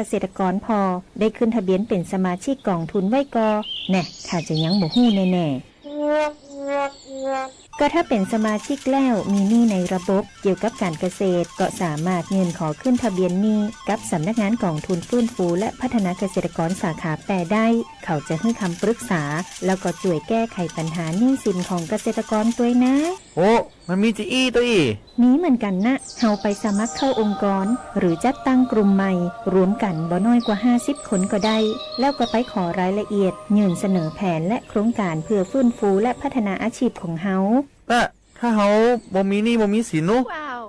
เกษตรกรพอ ได้ขึ้นทะเบียนเป็นสมาชิกกองทุนไว้กอแน่ถ้าจะยังบ่ฮู้แน่ๆก็ถ้าเป็นสมาชิกแล้วมีหนี้ในระบบเกี่ยวกับการเกษตรก็สามารถเงินขอขึ้นทะเบียนหนี้กับสำนักงานกองทุนฟื้นฟูและพัฒนาเกษตรกรสาขาแปรได้ เขาจะให้คำปรึกษา แล้วก็ช่วยแก้ไขปัญหาหนี้สินของเกษตรกรตัวนะ โอ้ มันมีจีอี้ตัวอีมีเหมือนกันนะเฮาไปสมัครเข้าองค์กร หรือจัดตั้งกลุ่มใหม่ รวมกันบ่น้อยกว่า 50 คนก็ได้ แล้วก็ไปขอรายละเอียด ยื่นเสนอแผนและโครงการเพื่อฟื้นฟูและพัฒนาอาชีพของเฮาแต่ถ้าเขาบ่มีหนี่บ่มีสินนุ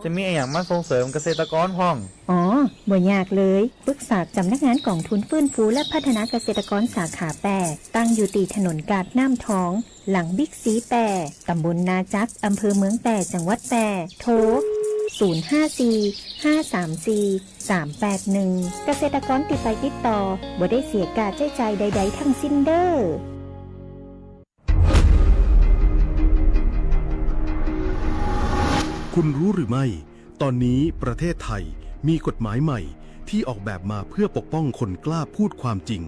จะมีอะไรอย่างมาส่งเสริมเกษตรกรพ้อง อ๋อ บ่ยากเลยปรึกษาสำนักงานกองทุนฟื้นฟูและพัฒนาเกษตรกรสาขาแปรตั้งอยู่ตีถนนกาดน้ำทอง หลังบิ๊กซีแปรตำบลนาจักอำเภอเมืองแปรจังหวัดแปรโทร054 534 381 เกษตรกรติดไปติดต่อบ่ได้เสียการใช้จ่ายใด ๆ ทั้งสิ้นเด้อคุณรู้หรือไม่ ตอนนี้ประเทศไทย มีกฎหมายใหม่ที่ออกแบบมาเพื่อปกป้องคนกล้าพูดความจริง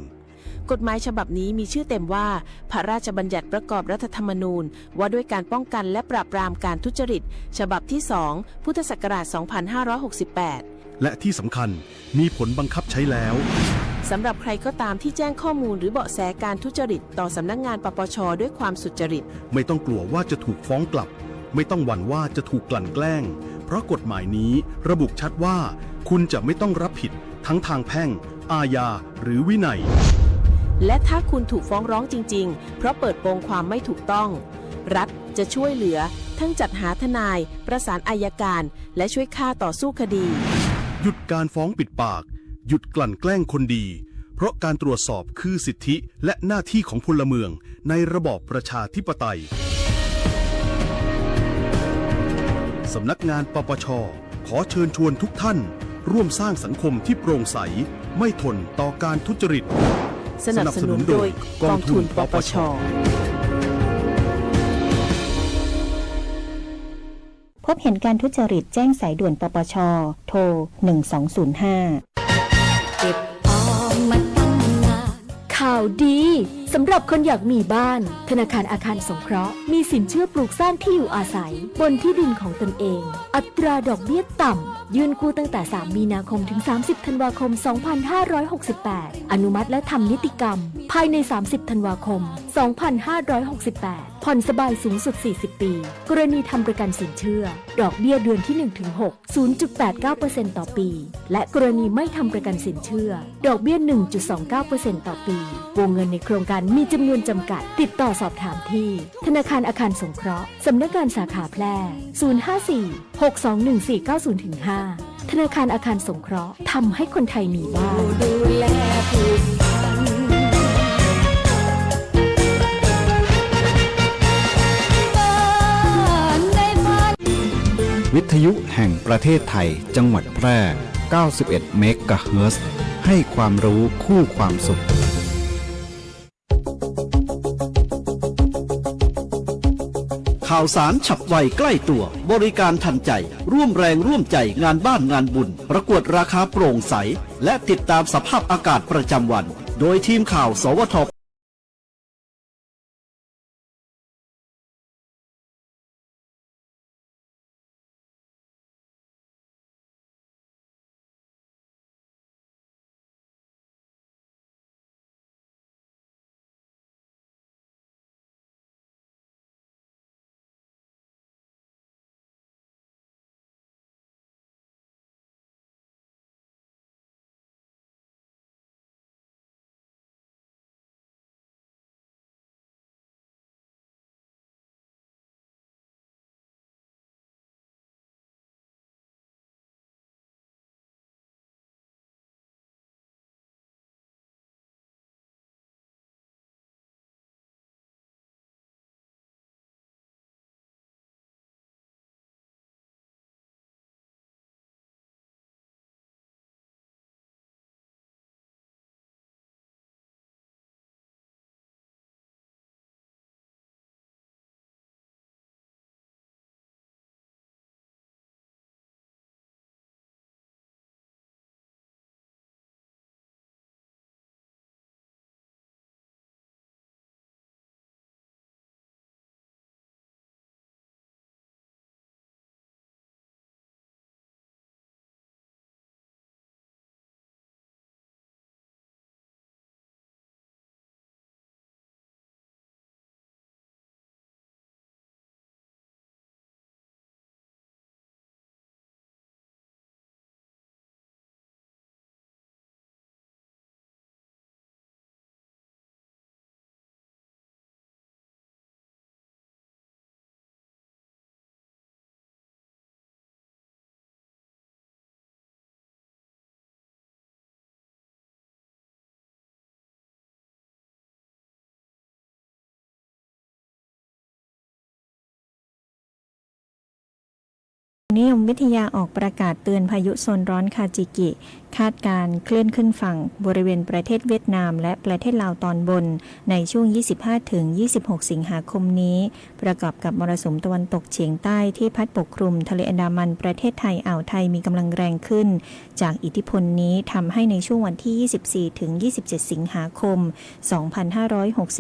กฎหมายฉบับนี้มีชื่อเต็มว่า พระราชบัญญัติประกอบรัฐธรรมนูญ ว่าด้วยการป้องกันและปราบปรามการทุจริต ฉบับที่ 2 พุทธศักราช 2568 และที่สำคัญมีผลบังคับใช้แล้วสำหรับใครก็ตามที่แจ้งข้อมูลหรือเบาะแสการทุจริต ต่อสำนักงานปปชด้วยความสุจริต ไม่ต้องกลัวว่าจะถูกฟ้องกลับ ไม่ต้องหวั่นว่าจะถูกกลั่นแกล้งเพ ราะกฎหมายนี้ระบุชัดว่า คุณจะไม่ต้องรับผิดทั้งทางแพ่ง อาญา หรือวินัย และถ้าคุณถูกฟ้องร้องจริง ๆ เพราะเปิดโปงความไม่ถูกต้อง รัฐจะช่วยเหลือ ทั้งจัดหาทนาย ประสานอายการ และช่วยค่าต่อสู้คดี หยุดการฟ้องปิดปาก หยุดกลั่นแกล้งคนดี เพราะการตรวจสอบคือสิทธิและหน้าที่ของพลเมืองในระบอบประชาธิปไตย สำนักงานปปช ขอเชิญชวนทุกท่าน ร่วมสร้างสังคมที่โปร่งใส ไม่ทนต่อการทุจริต สนับสนุนโดยกองทุนปปชพบเห็นการทุจริตแจ้งสายด่วนปปช โทร 1205 เก็บออมมาตั้งนานข่าวดี สำหรับคนอยากมีบ้าน ธนาคารอาคารสงเคราะห์ มีสินเชื่อปลูกสร้างที่อยู่อาศัย บนที่ดินของตนเอง อัตราดอกเบี้ยต่ำ ยื่นกู้ตั้งแต่ 3 มีนาคมถึง 30 ธันวาคม 2568 อนุมัติและทำนิติกรรม ภายใน 30 ธันวาคม 2568 ผ่อนสบายสูงสุด 40 ปี กรณีทำประกันสินเชื่อ ดอกเบี้ยเดือนที่ 1-6 0.89%ต่อปี และกรณีไม่ทำประกันสินเชื่อ ดอกเบี้ย 1.29%ต่อปี วงเงินในโครงการมีจำนวนจำกัด ติดต่อสอบถามที่ ธนาคารอาคารสงเคราะห์ สำนักงานสาขาแพร่ 054 621 490-5 ธนาคารอาคารสงเคราะห์ทำให้คนไทยมีบ้านดูแลผูกพันในฝันวิทยุแห่งประเทศไทย จังหวัดแพร่ 91 เมกะเฮิรตซ์ให้ความรู้คู่ความสุข ข่าวสารฉับไวใกล้ตัว บริการทันใจ ร่วมแรงร่วมใจงานบ้านงานบุญ ประกวดราคาโปร่งใส และติดตามสภาพอากาศประจำวัน โดยทีมข่าว สวท นิยมวิทยาออกประกาศเตือนพายุโซนร้อนคาจิกิ คาดการเคลื่อนขึ้นฝั่งบริเวณประเทศเวียดนาม และประเทศลาวตอนบน ในช่วง 25-26 สิงหาคมนี้ ประกอบกับมรสุมตะวันตกเฉียงใต้ที่พัดปกคลุมทะเลอันดามันประเทศไทยอ่าวไทยมีกำลังแรงขึ้น จากอิทธิพลนี้ทำให้ในช่วงวันที่ 24-27 สิงหาคม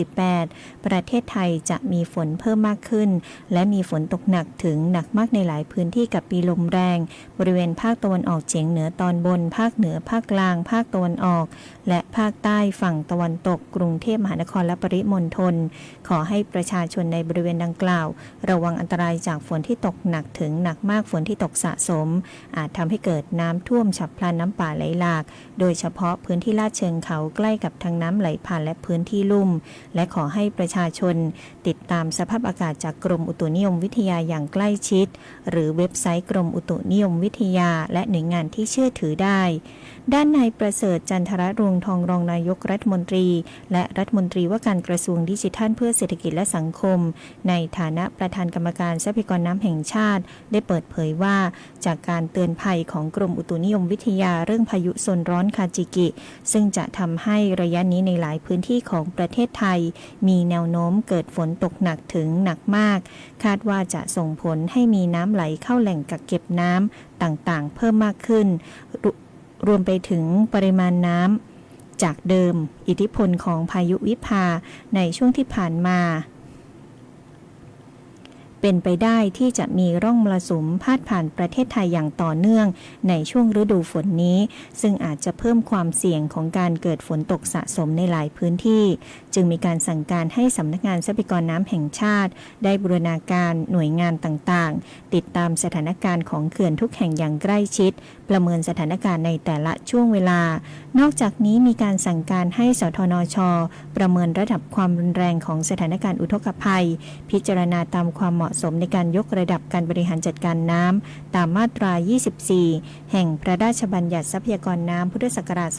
2568 ประเทศไทยจะมีฝนเพิ่มมากขึ้น และมีฝนตกหนักถึงหนักมากในหลายพื้นที่กับปีลมแรง บริเวณภาคตะวันออกเฉียงเหนือตอนบนภาคเหนือภาคกลาง ภาคตะวันออก และภาคใต้ฝั่งตะวันตก กรุงเทพมหานครและปริมณฑลขอให้ประชาชนในบริเวณดังกล่าว ระวังอันตรายจากฝนที่ตกหนักถึงหนักมากฝนที่ตกสะสม อาจทำให้เกิดน้ำท่วมฉับพลันน้ำป่าไหลหลาก โดยเฉพาะพื้นที่ลาดเชิงเขาใกล้กับทางน้ำไหลผ่านและพื้นที่ลุ่ม และขอให้ประชาชน ติดตามสภาพอากาศจากกรมอุตุนิยมวิทยาอย่างใกล้ชิด หรือเว็บไซต์กรมอุตุนิยมวิทยาและหน่วยงานที่เชื่อถือได้ด้านนายประเสริฐจันทรรวงทองรองนายกรัฐมนตรี และรัฐมนตรีว่าการกระทรวงดิจิทัลเพื่อเศรษฐกิจและสังคม ในฐานะประธานกรรมการทรัพยากรน้ำแห่งชาติ ได้เปิดเผยว่า จากการเตือนภัยของกรมอุตุนิยมวิทยาเรื่องพายุโซนร้อนคาจิกิ ซึ่งจะทำให้ระยะนี้ในหลายพื้นที่ของประเทศไทย มีแนวโน้มเกิดฝนตกหนักถึงหนักมาก คาดว่าจะส่งผลให้มีน้ำไหลเข้าแหล่งกักเก็บน้ำต่างๆ เพิ่มมากขึ้น รวมไปถึงปริมาณน้ำจากเดิม อิทธิพลของพายุวิภาในช่วงที่ผ่านมา เป็นไปได้ที่จะมีร่องมรสุมพาดผ่านประเทศไทยอย่างต่อเนื่อง ในช่วงฤดูฝนนี้ ซึ่งอาจจะเพิ่มความเสี่ยงของการเกิดฝนตกสะสมในหลายพื้นที่ จึงมีการสั่งการให้สำนักงานทรัพยากรน้ำแห่งชาติ ได้บูรณาการหน่วยงานต่างๆ ติดตามสถานการณ์ของเขื่อนทุกแห่งอย่างใกล้ชิด ประเมินสถานการณ์ในแต่ละช่วงเวลานอกจากนี้มีการสั่งการให้สทนช ประเมินระดับความรุนแรงของสถานการณ์อุทกภัย พิจารณาตามความเหมาะสมในการยกระดับการบริหารจัดการน้ำตามมาตรา 24 แห่งพระราชบัญญัติทรัพยากรน้ำพุทธศักราช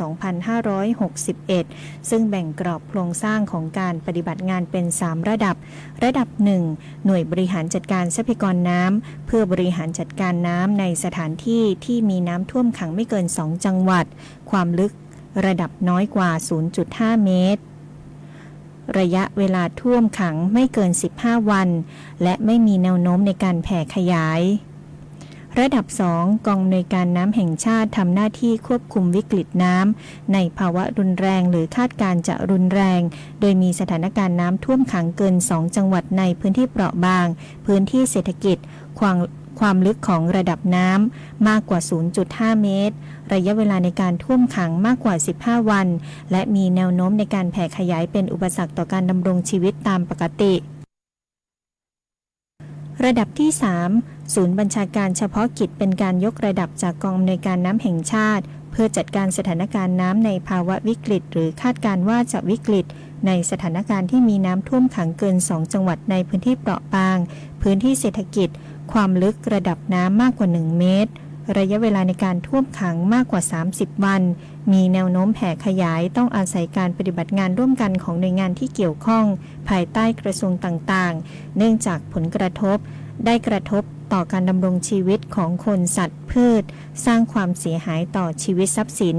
2561 ซึ่งแบ่งกรอบโครงสร้างของการปฏิบัติงานเป็น 3 ระดับ ระดับ 1 หน่วยบริหารจัดการทรัพยากรน้ำเพื่อบริหารจัดการน้ำในสถานที่ที่มีน้ำท่วมขังไม่เกิน 2 จังหวัด ความลึกระดับน้อยกว่า 0.5 เมตร ระยะเวลาท่วมขังไม่เกิน 15 วัน และไม่มีแนวโน้มในการแผ่ขยาย ระดับ 2 กองในวยการน้ำแห่งชาติทำหน้าที่ควบคุมวิกฤตน้ำในภาวะรุนแรงหรือคาดการจะรุนแรง โดยมีสถานการณ์น้ำท่วมขังเกิน 2 จังหวัดในพื้นที่เปราะบาง พื้นที่เศรษฐกิจความ ความลึกของระดับน้ำมากกว่า 0.5 เมตร ระยะเวลาในการท่วมขังมากกว่า 15 วัน และมีแนวโน้มในการแผ่ขยายเป็นอุปสรรคต่อการดำรงชีวิตตามปกติ ระดับที่ 3 ศูนย์บัญชาการเฉพาะกิจเป็นการยกระดับจากกองอำนวยการน้ำแห่งชาติ เพื่อจัดการสถานการณ์น้ำในภาวะวิกฤต หรือคาดการณ์ว่าจะวิกฤตในสถานการณ์ที่มีน้ำท่วมขังเกิน 2 จังหวัดในพื้นที่เปราะบาง พื้นที่เศรษฐกิจ ความลึกระดับน้ำมากกว่า 1 เมตร ระยะเวลาในการท่วมขังมากกว่า 30 วัน มีแนวโน้มแผ่ขยายต้องอาศัยการปฏิบัติงานร่วมกันของหน่วยงานที่เกี่ยวข้อง ภายใต้กระทรวงต่างๆ เนื่องจากผลกระทบ ได้กระทบต่อการดำรงชีวิตของคนสัตว์พืช สร้างความเสียหายต่อชีวิตทรัพย์สิน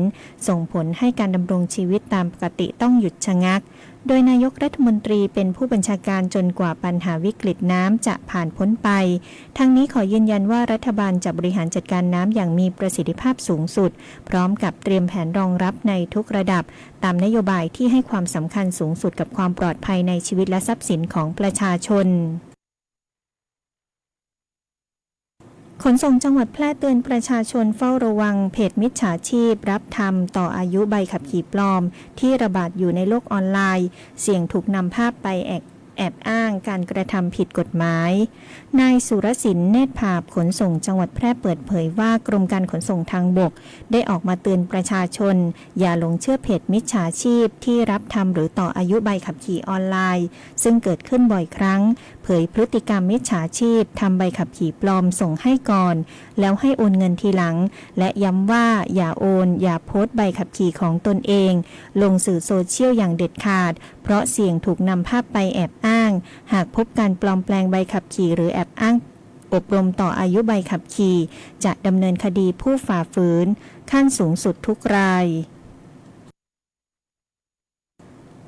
ส่งผลให้การดำรงชีวิตตามปกติต้องหยุดชะงัก โดยนายกรัฐมนตรีเป็นผู้บัญชาการจนกว่าปัญหาวิกฤตน้ำจะผ่านพ้นไป ทั้งนี้ขอยืนยันว่ารัฐบาลจะบริหารจัดการน้ำอย่างมีประสิทธิภาพสูงสุด พร้อมกับเตรียมแผนรองรับในทุกระดับ ตามนโยบายที่ให้ความสำคัญสูงสุดกับความปลอดภัยในชีวิตและทรัพย์สินของประชาชน ขนส่งจังหวัดแพร่เตือนประชาชนเฝ้าระวัง เพจมิจฉาชีพ รับทำต่ออายุใบขับขี่ปลอม ที่ระบาดอยู่ในโลกออนไลน์ เสี่ยงถูกนำภาพไปแอบ แอบอ้างการกระทำผิดกฎหมาย นายสุรศินเนตรภาพขนส่งจังหวัดแพร่เปิดเผยว่ากรมการขนส่งทางบก ได้ออกมาเตือนประชาชน อย่าหลงเชื่อเพจมิจฉาชีพที่รับทำหรือต่ออายุใบขับขี่ออนไลน์ ซึ่งเกิดขึ้นบ่อยครั้ง เผยพฤติกรรมมิจฉาชีพทำใบขับขี่ปลอมส่งให้ก่อนแล้วให้โอนเงินทีหลัง และย้ำว่าอย่าโอน อย่าโพสต์ใบขับขี่ของตนเอง ลงสื่อโซเชียลอย่างเด็ดขาด เพราะเสี่ยงถูกนำภาพไปแอบอ้าง หากพบการปลอมแปลงใบขับขี่หรือแอบอ้างอบรมต่ออายุใบขับขี่ จะดำเนินคดีผู้ฝ่าฝืน ขั้นสูงสุดทุกราย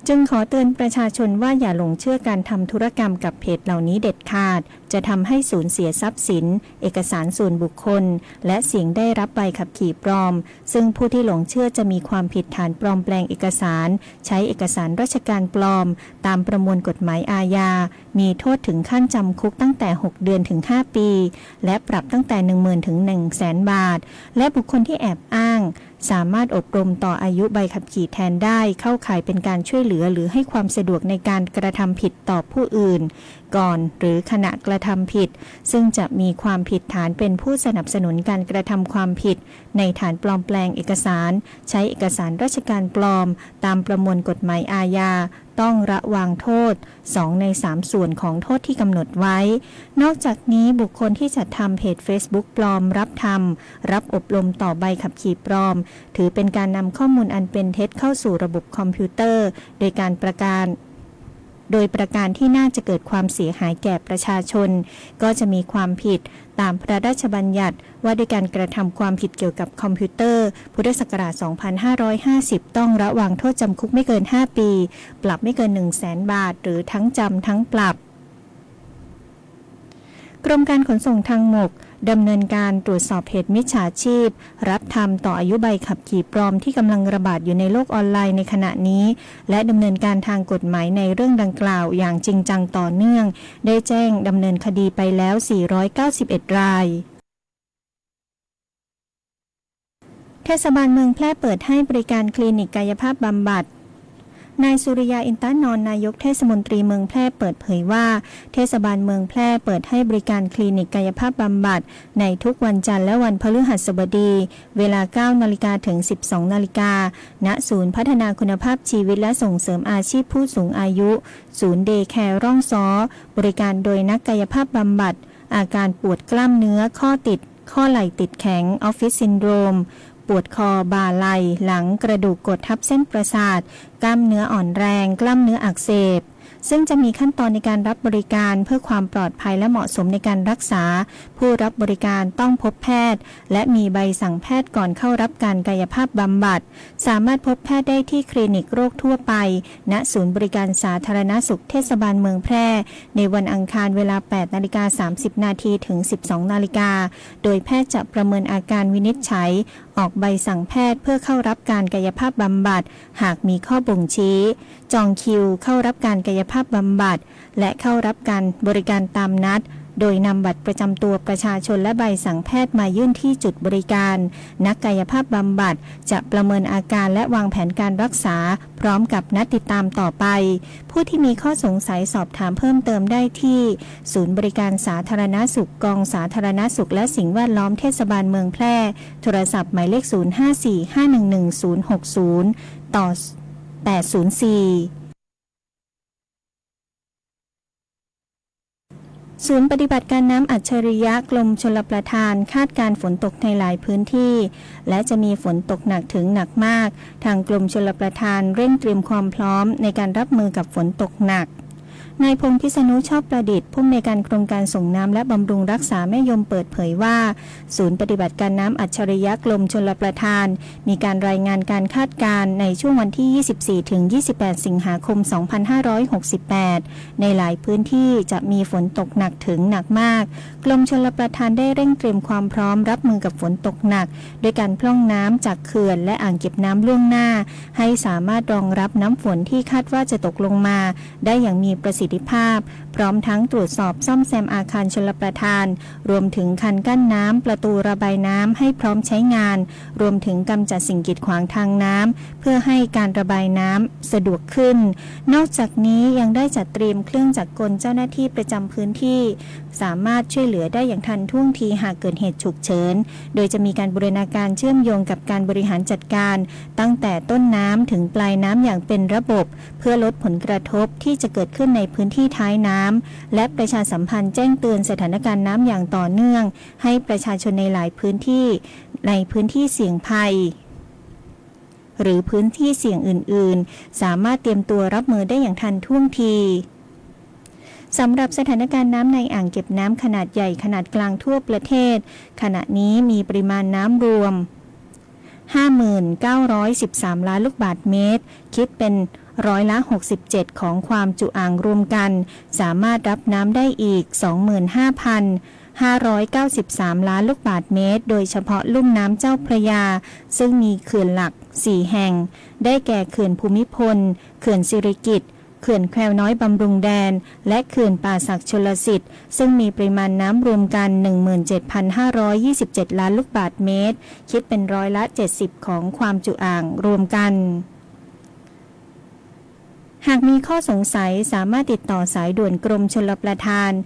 จึงขอเตือนประชาชนว่าอย่าหลงเชื่อการทำธุรกรรมกับเพจเหล่านี้เด็ดขาด จะทำให้สูญเสียทรัพย์สิน เอกสารส่วนบุคคล และเสียงได้รับใบขับขี่ปลอม ซึ่งผู้ที่หลงเชื่อจะมีความผิดฐานปลอมแปลงเอกสาร ใช้เอกสารราชการปลอม ตามประมวลกฎหมายอาญา มีโทษถึงขั้นจำคุกตั้งแต่ 6 เดือนถึง 5 ปี และปรับตั้งแต่ 10,000ถึง1 0 0 0 0แสนบาท และบุคคลที่แอบอ้าง สามารถอบรมต่ออายุใบขับขี่แทนได้เข้าข่ายเป็นการช่วยเหลือหรือให้ความสะดวกในการกระทำผิดต่อผู้อื่นก่อนหรือขณะกระทำผิด ซึ่งจะมีความผิดฐานเป็นผู้สนับสนุนการกระทำความผิด ในฐานปลอมแปลงเอกสาร ใช้เอกสารราชการปลอม ตามประมวลกฎหมายอาญาต้องระวางโทษ 2 ใน 3 ส่วนของโทษที่กำหนดไว้ นอกจากนี้บุคคลที่จัดทำเพจ Facebook ปลอมรับทำรับอบรมต่อใบขับขี่ปลอม ถือเป็นการนำข้อมูลอันเป็นเท็จเข้าสู่ระบบคอมพิวเตอร์ โดยการประการ โดยประการที่น่าจะเกิดความเสียหายแก่ประชาชน ก็จะมีความผิดตามพระราชบัญญัติว่าด้วยการกระทำความผิดเกี่ยวกับคอมพิวเตอร์ พุทธศักราช 2550 ต้องระวางโทษจำคุกไม่เกิน 5 ปี ปรับไม่เกิน 1 0 0 0 0แสนบาท หรือทั้งจำทั้งปรับ กรมการขนส่งทางบก ดำเนินการตรวจสอบเหตุมิจฉาชีพ รับทำต่ออายุใบขับขี่ปลอมที่กำลังระบาดอยู่ในโลกออนไลน์ในขณะนี้ และดำเนินการทางกฎหมายในเรื่องดังกล่าวอย่างจริงจังต่อเนื่อง ได้แจ้งดำเนินคดีไปแล้ว 491 รายเทศบาลเมืองแพร่เปิดให้บริการคลินิกกายภาพบำบัด นายสุริยาอินตานนท์นายกเทศมนตรีเมืองแพร่เปิดเผยว่า เทศบาลเมืองแพร่เปิดให้บริการคลินิกกายภาพบำบัด ในทุกวันจันทร์และวันพฤหัสบดี เวลา 9 นาฬิกาถึง 12 นาฬิกา ณ ศูนย์พัฒนาคุณภาพชีวิตและส่งเสริมอาชีพผู้สูงอายุ ศูนย์เดย์แคร์ร่องซ้อ บริการโดยนักกายภาพบำบัด อาการปวดกล้ามเนื้อข้อติดข้อไหล่ติดแข็งออฟฟิศซินโดรม ปวดคอบ่าไหล่หลังกระดูกกดทับเส้นประสาท กล้ามเนื้ออ่อนแรง กล้ามเนื้ออักเสบ ซึ่งจะมีขั้นตอนในการรับบริการเพื่อความปลอดภัยและเหมาะสมในการรักษา ผู้รับบริการต้องพบแพทย์ และมีใบสั่งแพทย์ก่อนเข้ารับการกายภาพบำบัด สามารถพบแพทย์ได้ที่คลินิกโรคทั่วไป ณ ศูนย์บริการสาธารณสุขเทศบาลเมืองแพร่ ในวันอังคารเวลา 8 นาฬิกา 30 นาทีถึง 12 นาฬิกา โดยแพทย์จะประเมินอาการวินิจฉัย ออกใบสั่งแพทย์เพื่อเข้ารับการกายภาพบำบัด หากมีข้อบ่งชี้ จองคิวเข้ารับการกายภาพบำบัด และเข้ารับการบริการตามนัด โดยนำบัตรประจำตัวประชาชนและใบสั่งแพทย์มายื่นที่จุดบริการ นักกายภาพบำบัดจะประเมินอาการและวางแผนการรักษา พร้อมกับนัดติดตามต่อไป ผู้ที่มีข้อสงสัยสอบถามเพิ่มเติมได้ที่ ศูนย์บริการสาธารณสุขกองสาธารณสุขและสิ่งแวดล้อมเทศบาลเมืองแพร่ โทรศัพท์หมายเลข 0545111060 ต่อ 804 ศูนย์ปฏิบัติการน้ำอัจฉริยะกรมชลประทานคาดการฝนตกในหลายพื้นที่ และจะมีฝนตกหนักถึงหนักมาก ทางกรมชลประทานเร่งเตรียมความพร้อมในการรับมือกับฝนตกหนัก นายพงษ์พิษณุชอบประดิษฐ์ผู้อำนการโครงการส่งน้ำและบำรุงรักษาแม่ยมเปิดเผยว่า ศูนย์ปฏิบัติการน้ำอัจฉริยะกรมชลประทาน มีการรายงานการคาดการณ์ในช่วงวันที่ 24 ถึง 28 สิงหาคม 2568 ในหลายพื้นที่จะมีฝนตกหนักถึงหนักมากกรมชลประทานได้เร่งเตรียมความพร้อมรับมือกับฝนตกหนัก โดยการพร่องน้ำจากเขื่อนและอ่างเก็บน้ำล่วงหน้า ให้สามารถรองรับน้ำฝนที่คาดว่าจะตกลงมา ได้อย่างมีประสิทธิทธิภาพ พร้อมทั้งตรวจสอบซ่อมแซมอาคารชลประทาน รวมถึงคันกั้นน้ำประตูระบายน้ำให้พร้อมใช้งาน รวมถึงกำจัดสิ่งกีดขวางทางน้ำเพื่อให้การระบายน้ำสะดวกขึ้น นอกจากนี้ยังได้จัดเตรียมเครื่องจักรกลเจ้าหน้าที่ประจำพื้นที่ สามารถช่วยเหลือได้อย่างทันท่วงทีหากเกิดเหตุฉุกเฉิน โดยจะมีการบูรณาการเชื่อมโยงกับการบริหารจัดการ ตั้งแต่ต้นน้ำถึงปลายน้ำอย่างเป็นระบบ เพื่อลดผลกระทบที่จะเกิดขึ้นในพื้นที่ท้ายน้ำและประชาสัมพันธ์แจ้งเตือนสถานการณ์น้ำอย่างต่อเนื่อง ให้ประชาชนในหลายพื้นที่ในพื้นที่เสี่ยงภัยหรือพื้นที่เสี่ยงอื่น ๆ สามารถเตรียมตัวรับมือได้อย่างทันท่วงทีสำหรับสถานการณ์น้ำในอ่างเก็บน้ำขนาดใหญ่ขนาดกลางทั่วประเทศ ขณะนี้มีปริมาณน้ำรวม 5913 ล้านลูกบาศก์เมตร คิดเป็น ร้อยละ 67 ของความจุอ่างรวมกัน สามารถรับน้ำได้อีก 25,593 ล้านลูกบาศก์เมตร โดยเฉพาะลุ่มน้ำเจ้าพระยา ซึ่งมีเขื่อนหลัก 4 แห่ง ได้แก่เขื่อนภูมิพล เขื่อนสิริกิตเขื่อนแควน้อยบำรุงแดน และเขื่อนป่าศักดิ์ชลสิทธิ์ ซึ่งมีปริมาณน้ำรวมกัน 17,527 ล้านลูกบาศก์เมตร คิดเป็นร้อยละ 70 ของความจุอ่างรวมกัน หากมีข้อสงสัยสามารถติดต่อสายด่วนกรมชลประทาน 1460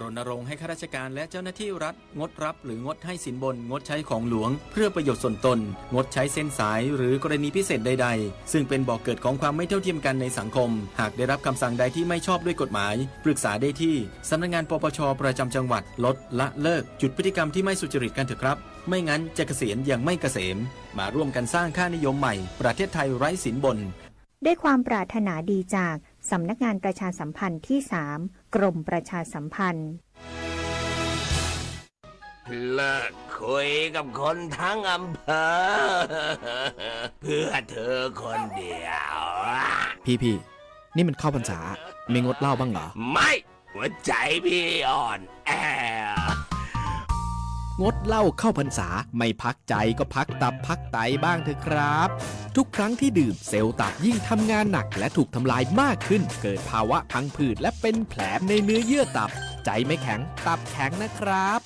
รณรงค์ให้ข้าราชการและเจ้าหน้าที่รัฐ งดรับหรืองดให้สินบน งดใช้ของหลวง เพื่อประโยชน์ส่วนตน งดใช้เส้นสายหรือกรณีพิเศษใด ๆ ซึ่งเป็นบ่อกเกิดของความไม่เท่าเทียมกันในสังคม หากได้รับคำสั่งใดที่ไม่ชอบด้วยกฎหมาย ปรึกษาได้ที่สำนักงานปปชประจำจังหวัด ลดละเลิก จุดพฤติกรรมที่ไม่สุจริตกันเถอะครับ ไม่งั้นจะเกษียณอย่างไม่เกษม มาร่วมกันสร้างค่านิยมใหม่ ประเทศไทยไร้สินบน ด้วยความปรารถนาดีจากสำนักงานประชาสัมพันธ์ที่ 3 กรมประชาสัมพันธ์เลิกคุยกับคนทั้งอำเภอ เพื่อเธอคนเดียว พี่พี่นี่มันเข้าพรรษา ไม่งดเหล้าบ้างเหรอ ไม่ หัวใจพี่อ่อนแอ งดเหล้าเข้าพรรษา ไม่พักใจก็พักตับพักไตบ้างเถอะครับ ทุกครั้งที่ดื่มเซลล์ตับยิ่งทำงานหนักและถูกทำลายมากขึ้น เกิดภาวะพังผืดและเป็นแผลในเนื้อเยื่อตับ ใจไม่แข็งตับแข็งนะครับ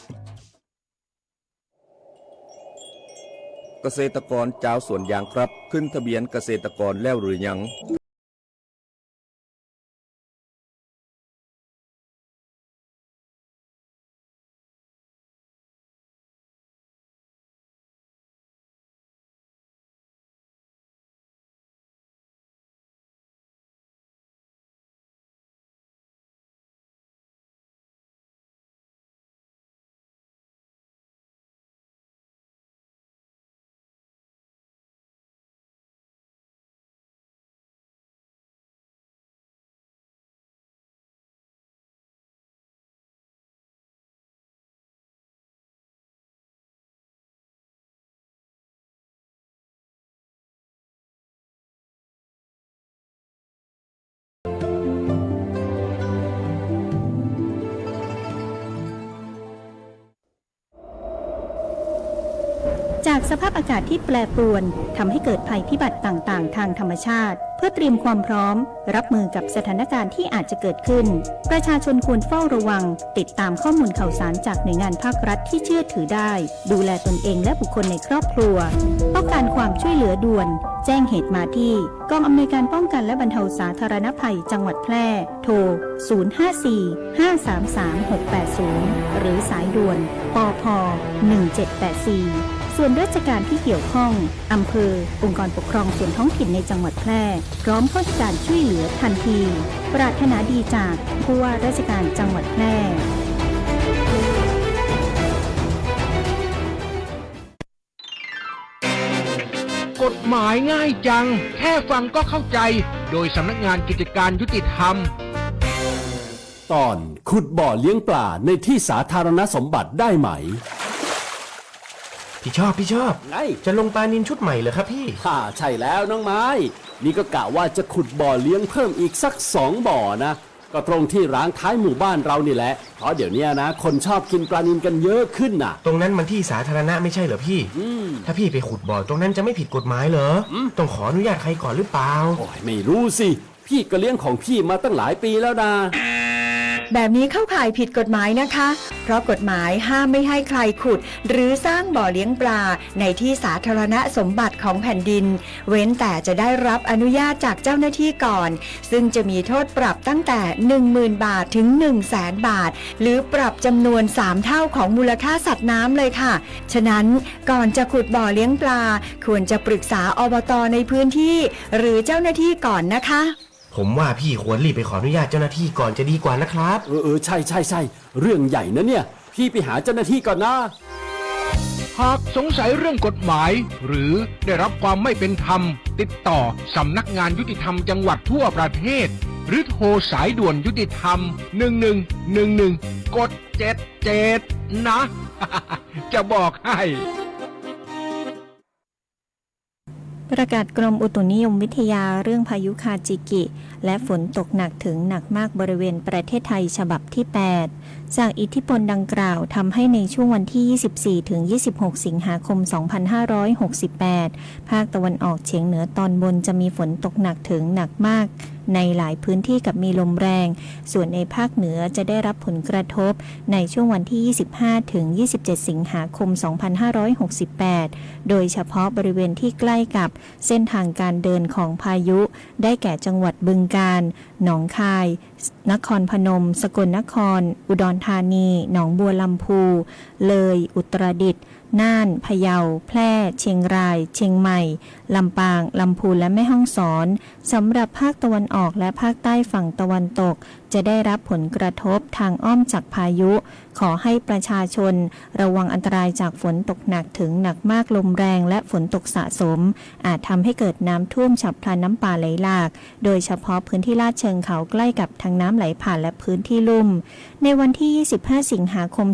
เกษตรกรเจ้าสวนยางครับ ขึ้นทะเบียนเกษตรกรแล้วหรือยัง จากสภาพอากาศที่แปรปรวนทำให้เกิดภัยพิบัติต่างๆ ทางธรรมชาติ เพื่อเตรียมความพร้อม รับมือกับสถานการณ์ที่อาจจะเกิดขึ้น ประชาชนควรเฝ้าระวัง ติดตามข้อมูลข่าวสารจากหน่วยงานภาครัฐที่เชื่อถือได้ ดูแลตนเองและบุคคลในครอบครัว ต้องการความช่วยเหลือด่วน แจ้งเหตุมาที่ กองอำนวยการป้องกันและบรรเทาสาธารณภัยจังหวัดแพร่ โทร 054-533-680 หรือสายด่วนปพ1784 ส่วนราชการที่เกี่ยวข้อง อำเภอ องค์กรปกครองส่วนท้องถิ่นในจังหวัดแพร่ พร้อมเข้าให้การช่วยเหลือทันที ปรารถนาดีจากผู้ว่าราชการจังหวัดแพร่กฎหมายง่ายจัง แค่ฟังก็เข้าใจ โดยสำนักงานกิจการยุติธรรม ตอนขุดบ่อเลี้ยงปลาในที่สาธารณสมบัติได้ไหม พี่ชอบพี่ชอบ ไงจะลงปลานินชุดใหม่เหรอครับพี่ ฮ่าใช่แล้วน้องไม้ นี่ก็กะว่าจะขุดบ่อเลี้ยงเพิ่มอีกสักสองบ่อนะ ก็ตรงที่ร้างท้ายหมู่บ้านเรานี่แหละ เพราะเดี๋ยวเนี้ยนะ คนชอบกินปลานินกันเยอะขึ้นน่ะ ตรงนั้นมันที่สาธารณะไม่ใช่เหรอพี่อืมถ้าพี่ไปขุดบ่อตรงนั้นจะไม่ผิดกฎหมายเหรออต้องขออนุญาตใครก่อนหรือเปล่า โอ้ยไม่รู้สิ พี่ก็เลี้ยงของพี่มาตั้งหลายปีแล้วนะ แบบนี้เข้าข่ายผิดกฎหมายนะคะ เพราะกฎหมายห้ามไม่ให้ใครขุด หรือสร้างบ่อเลี้ยงปลา ในที่สาธารณะสมบัติของแผ่นดิน เว้นแต่จะได้รับอนุญาตจากเจ้าหน้าที่ก่อน ซึ่งจะมีโทษปรับตั้งแต่ 10,000 บาทถึง 1 0 0 0 0แสนบาท หรือปรับจำนวน 3 เท่าของมูลค่าสัตว์น้ำเลยค่ะ ฉะนั้นก่อนจะขุดบ่อเลี้ยงปลา ควรจะปรึกษาอบตในพื้นที่ หรือเจ้าหน้าที่ก่อนนะคะ ผมว่าพี่ควรรีบไปขออนุญาตเจ้าหน้าที่ก่อนจะดีกว่านะครับ เออเออใช่ใช่ใช่เรื่องใหญ่นะเนี่ย พี่ไปหาเจ้าหน้าที่ก่อนนะ หากสงสัยเรื่องกฎหมาย หรือได้รับความไม่เป็นธรรม ติดต่อสำนักงานยุติธรรมจังหวัดทั่วประเทศ หรือโทรสายด่วนยุติธรรม 1111กด77นะ จะบอกให้ ประกาศกรมอุตุนิยมวิทยาเรื่องพายุคาจิกิ และฝนตกหนักถึงหนักมากบริเวณประเทศไทยฉบับที่ 8 จากอิทธิพลดังกล่าวทำให้ในช่วงวันที่ 24 ถึง 26 สิงหาคม 2568 ภาคตะวันออกเฉียงเหนือตอนบนจะมีฝนตกหนักถึงหนักมาก ในหลายพื้นที่กับมีลมแรง ส่วนในภาคเหนือจะได้รับผลกระทบในช่วงวันที่ 25 ถึง 27 สิงหาคม 2568 โดยเฉพาะบริเวณที่ใกล้กับเส้นทางการเดินของพายุ ได้แก่จังหวัดบึงกาฬ หนองคาย นครพนม สกลนคร อุดรธานี หนองบัวลำพู เลย อุตรดิตถ์น่าน พะเยา แพร่ เชียงราย เชียงใหม่ ลำปาง ลำพูนและแม่ฮ่องสอน สำหรับภาคตะวันออกและภาคใต้ฝั่งตะวันตกจะได้รับผลกระทบทางอ้อมจากพายุ ขอให้ประชาชน ระวังอันตรายจากฝนตกหนักถึงหนักมากลมแรงและฝนตกสะสม อาจทำให้เกิดน้ำท่วมฉับพลันน้ำป่าไหลหลาก โดยเฉพาะพื้นที่ลาดเชิงเขาใกล้กับทางน้ำไหลผ่านและพื้นที่ลุ่ม ในวันที่ 25 สิงหาคม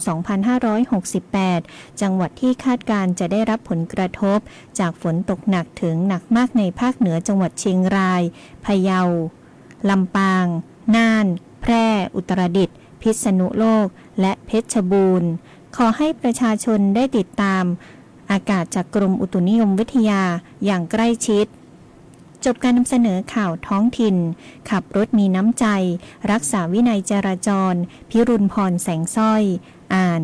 2568 จังหวัดที่คาดการจะได้รับผลกระทบ จากฝนตกหนักถึงหนักมากในภาคเหนือจังหวัดเชียงราย พะเยาลำปาง น่าน แพร่ อุตรดิตถ์พิษณุโลก และเพชรบูรณ์ ขอให้ประชาชนได้ติดตาม อากาศจากกรมอุตุนิยมวิทยาอย่างใกล้ชิด จบการนำเสนอข่าวท้องถิ่น ขับรถมีน้ำใจ รักษาวินัยจราจร พิรุณพรแสงสร้อย อ่าน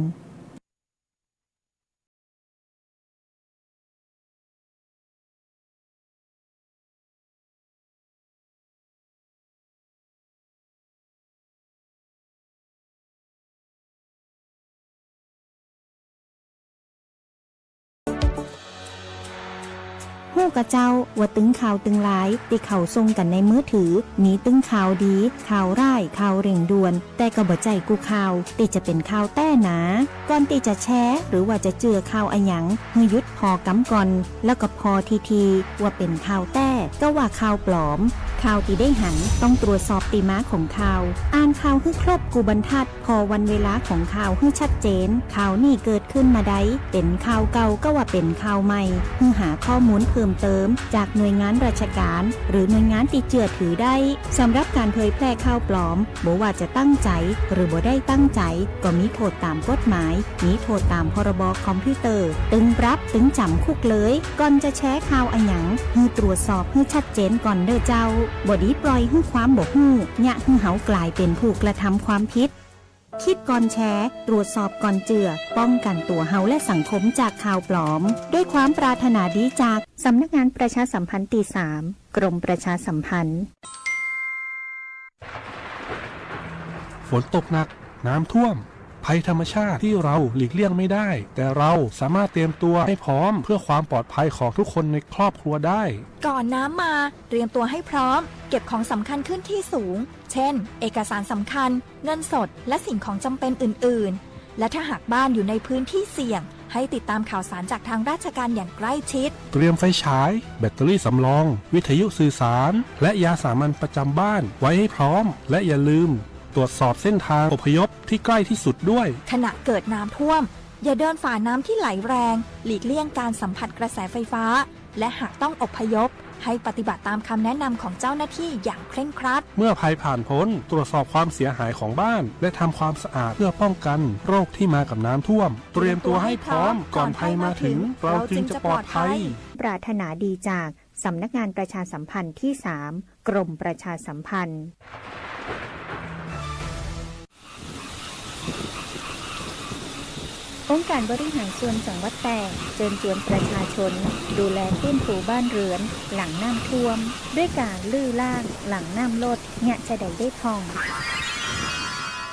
กระเจ้าว่าตึงข่าวตึงหลายตีเขาทรงกันในมือถือมีตึงข่าวดีข่าวร้ายข่าวเร่งด่วน แต่ก็บ่ใจกูข่าวติจะเป็นข่าวแต้หนาก่อนตีจะแชร์หรือว่าจะเจือข่าวอะหยังฮือยุดพอกำก่อนแล้วก็พอทีทีว่าเป็นข่าวแต้ก็ว่าข่าวปลอมข่าวที่ได้หันต้องตรวจสอบตีม้าของข่าว อ่านข่าวให้ครบกูบรรทัด พอวันเวลาของข่าวให้ชัดเจน ข่าวนี่เกิดขึ้นมาได้เป็นข่าวเก่าก็ว่าเป็นข่าวใหม่เพื่อหาข้อมูลเพิ่มเติม จากหน่วยงานราชการ หรือหน่วยงานที่เชื่อถือได้สำหรับการเผยแพร่ข่าวปลอมบ่ว่าจะตั้งใจ หรือบ่ได้ตั้งใจ ก็มีโทษตามกฎหมายมีโทษตามพรบคอมพิวเตอร์ ตึงปรับตึงจำคุกเลย ก่อนจะแชร์ข่าวอะหยังให้ตรวจสอบให้ชัดเจนก่อนเด้อเจ้าบดีปล่อยให้ความบ่ฮู้ยะให้เฮากลายเป็นผู้กระทำความผิด คิดก่อนแชร์ตรวจสอบก่อนเจือ ป้องกันตัวเฮาและสังคมจากข่าวปลอม ด้วยความปรารถนาดีจากสำนักงานประชาสัมพันธ์ตีสามกรมประชาสัมพันธ์ ฝนตกหนัก น้ำท่วม ภัยธรรมชาติที่เราหลีกเลี่ยงไม่ได้ แต่เราสามารถเตรียมตัวให้พร้อม เพื่อความปลอดภัยของทุกคนในครอบครัวได้ ก่อนน้ำมา เตรียมตัวให้พร้อม เก็บของสำคัญขึ้นที่สูง เช่น เอกสารสำคัญ เงินสด และสิ่งของจำเป็นอื่น ๆ และถ้าหากบ้านอยู่ในพื้นที่เสี่ยงให้ติดตามข่าวสารจากทางราชการอย่างใกล้ชิด เตรียมไฟฉาย แบตเตอรี่สำรอง วิทยุสื่อสาร และยาสามัญประจำบ้านไว้ให้พร้อม และอย่าลืม ตรวจสอบเส้นทางอพยพที่ใกล้ที่สุดด้วย ขณะเกิดน้ำท่วม อย่าเดินฝ่าน้ำที่ไหลแรง หลีกเลี่ยงการสัมผัสกระแสไฟฟ้า และหากต้องอพยพ ให้ปฏิบัติตามคำแนะนำของเจ้าหน้าที่อย่างเคร่งครัด เมื่อภัยผ่านพ้น ตรวจสอบความเสียหายของบ้าน และทำความสะอาดเพื่อป้องกันโรคที่มากับน้ำท่วม เตรียมตัวให้พร้อมก่อนภัยมาถึง เราจึงจะปลอดภัย ปรารถนาดีจากสำนักงานประชาสัมพันธ์ที่ 3 กรมประชาสัมพันธ์ องค์การบริหารส่วนจังหวัดแต่เชิญชวนประชาชน ดูแลฟื้นฟูบ้านเรือน หลังน้ำท่วม ด้วยการลื้อล่าง หลังน้ำลดเนี่ยจะได้ได้พอง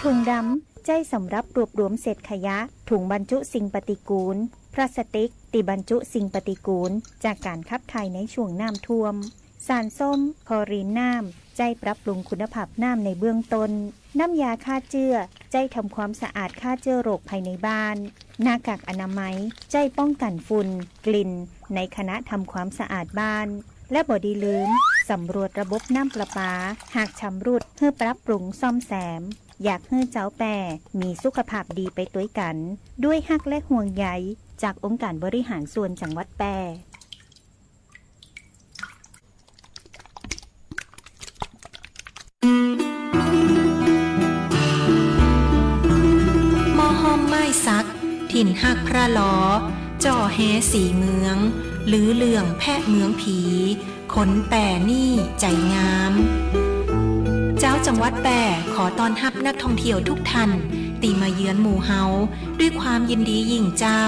ถุงดำใจสำรับรวบรวมเศษขยะ ถุงบรรจุสิ่งปฏิกูล พลาสติก ติบรรจุสิ่งปฏิกูล จากการขับถ่ายในช่วงน้ำท่วม สารส้ม คอรีนน้ำ ใจปรับปรุงคุณภาพน้ำในเบื้องต้น น้ำยาฆ่าเจือใจใจทำความสะอาดฆ่าเชื้อโรคภายในบ้าน หน้ากากอนามัย ใจป้องกันฝุ่น กลิ่น ในคณะทำความสะอาดบ้าน และบอดีลืม สำรวจระบบน้ำประปา หากชำรุดเพื่อปรับปรุงซ่อมแซมอยากให้เจ้าแปรมีสุขภาพดีไปตัวกัน ด้วยฮักและห่วงใยจากองค์การบริหารส่วนจังหวัดแปร มไม้ซัก ถิ่นหักพระล้อ จ่อแฮสีเมือง หรือเหลื่องแพะเมืองผี ขนแป่นี่ใจงาม เจ้าจังหวัดแป่ขอต้อนรับนักท่องเที่ยวทุกท่าน ตีมาเยือนหมู่เฮาด้วยความยินดียิ่งเจ้า